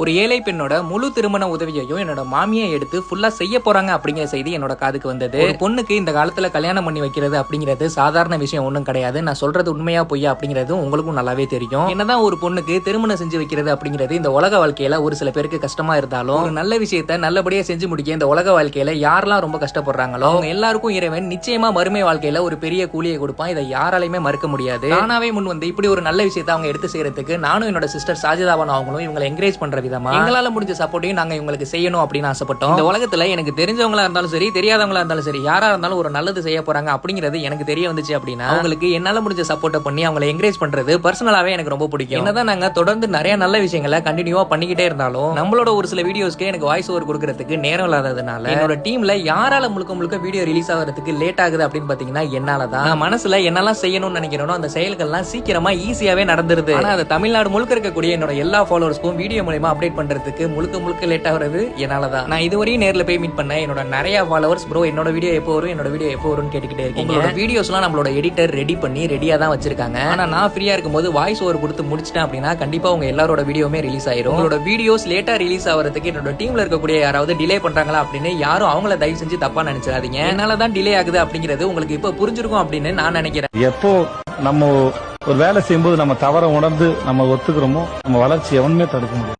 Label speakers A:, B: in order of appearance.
A: ஒரு ஏழை பெண்ணோட முழு திருமண உதவியையும் என்னோட மாமியை எடுத்து ஃபுல்லா செய்ய போறாங்க அப்படிங்கிற செய்தி என்னோட காதுக்கு வந்தது. ஒரு பொண்ணுக்கு இந்த காலத்துல கல்யாணம் பண்ணி வைக்கிறது அப்படிங்கிறது சாதாரண விஷயம் ஒன்றும் கிடையாது. நான் சொல்றது உண்மையா பொய்யா அப்படிங்கிறது உங்களுக்கும் நல்லாவே தெரியும். என்னதான் ஒரு பொண்ணுக்கு திருமணம் செஞ்சு வைக்கிறது அப்படிங்கிறது இந்த உலக வாழ்க்கையில ஒரு சில பேருக்கு கஷ்டமா இருந்தாலும் ஒரு நல்ல விஷயத்த நல்லபடியா செஞ்சு முடிக்க இந்த உலக வாழ்க்கையில யாரெல்லாம் ரொம்ப கஷ்டப்படுறாங்களோ அவங்க எல்லாருக்கும் இறைவன் நிச்சயமா மறுமை வாழ்க்கையில ஒரு பெரிய கூலியை கொடுப்பான். இதை யாராலையுமே மறுக்க முடியாது. தானாவே முன் வந்து இப்படி ஒரு நல்ல விஷயத்தை அவங்க எடுத்து செய்யறதுக்கு நானும் என்னோட சிஸ்டர் சாஜிதாவன் அவங்களும் இவங்களை என்கரேஜ் பண்ற விதமா எங்களால முடிஞ்ச சப்போர்ட்டையும் நாங்க இவங்களுக்கு செய்யணும் அப்படின்னு ஆசைப்பட்டோம். இந்த உலகத்துல எனக்கு தெரிஞ்சவங்களா இருந்தாலும் சரி தெரியாதவங்களா இருந்தாலும் சரி யாரா இருந்தாலும் ஒரு நல்லது செய்ய போறாங்க அப்படிங்கிறது எனக்கு தெரிய வந்துச்சு அப்படின்னா அவங்களுக்கு என்னால முடிஞ்ச சப்போர்ட்டை பண்ணி அவங்களை என்கரேஜ் பண்றது பர்சனலாவே எனக்கு ரொம்ப பிடிக்கும். என்னதான் நாங்க தொடர்ந்து நிறைய நல்ல விஷயங்களை கண்டினியூவா பண்ணிக்கிட்டே இருந்தாலும் நம்மளோட ஒரு சில வீடியோஸ்க்கு எனக்கு வாய்ஸ் ஓவர் கொடுக்கறதுக்கு நேரம் இல்லாததுனால என்னோட டீம்ல யாரால முழுக்க முழுக்க வீடியோ ரிலீஸ் ஆகிறதுக்கு லேட் ஆகுது அப்படின்னு பாத்தீங்கன்னா என்னால தான் நான் மனசுல என்னெல்லாம் செய்யணும்னு நினைக்கிறேனோ அந்த செயல்கள்லாம் சீக்கிரமா ஈஸியாவே நடந்துருது. ஆனா அது தமிழ்நாடு முழுக்க இருக்கக்கூடிய என்னோட எல்லா ஃபாலோவர்ஸ்க்கும் வீடியோ மூலமா அப்டேட் பண்றதுக்கு முழுக்க முழுக்க லேட் ஆகுறது என்னால தான் நான் இதுவரையும் நேர்ல போய் மீட் பண்ண என்னோட நிறைய ஃபாலோவர்ஸ் ப்ரோ என்னோட வீடியோ எப்போ வரும் என்னோட வீடியோ எப்போ வரும்னு கேட்டுக்கிட்டே இருக்கீங்க. உங்களோட வீடியோஸ்லாம் நம்மளோட எடிட்டர் ரெடி பண்ணி ரெடியா தான் வச்சிருக்காங்க. ஆனா நான் ஃப்ரீயா இருக்கும்போது வாய்ஸ் ஓவர் கொடுத்து முடிச்சிட்டேன் அப்படின்னா கண்டிப்பா உங்க எல்லாரோட வீடியோமே ரிலீஸ் ஆயிரும். உங்களோட வீடியோஸ் லேட்டா ரிலீஸ் ஆகிறதுக்கு என்னோட டீம்ல இருக்கக்கூடிய யாராவது டிலே பண்றாங்களா அப்படின்னு யாரும் அவங்கள தயவு செஞ்சு தப்பா நினைச்சிடாதீங்க. என்னால தான் டிலே ஆகுது அப்படிங்கிறது உங்களுக்கு இப்போ புரிஞ்சிருக்கும் அப்படின்னு நான் நினைக்கிறேன்.
B: எப்போ நம்ம ஒரு வேலை செய்யும்போது நம்ம தவற உணர்ந்து நம்ம ஒத்துக்கிறோமோ நம்ம வளர்ச்சி எவனுமே தடுக்க முடியாது.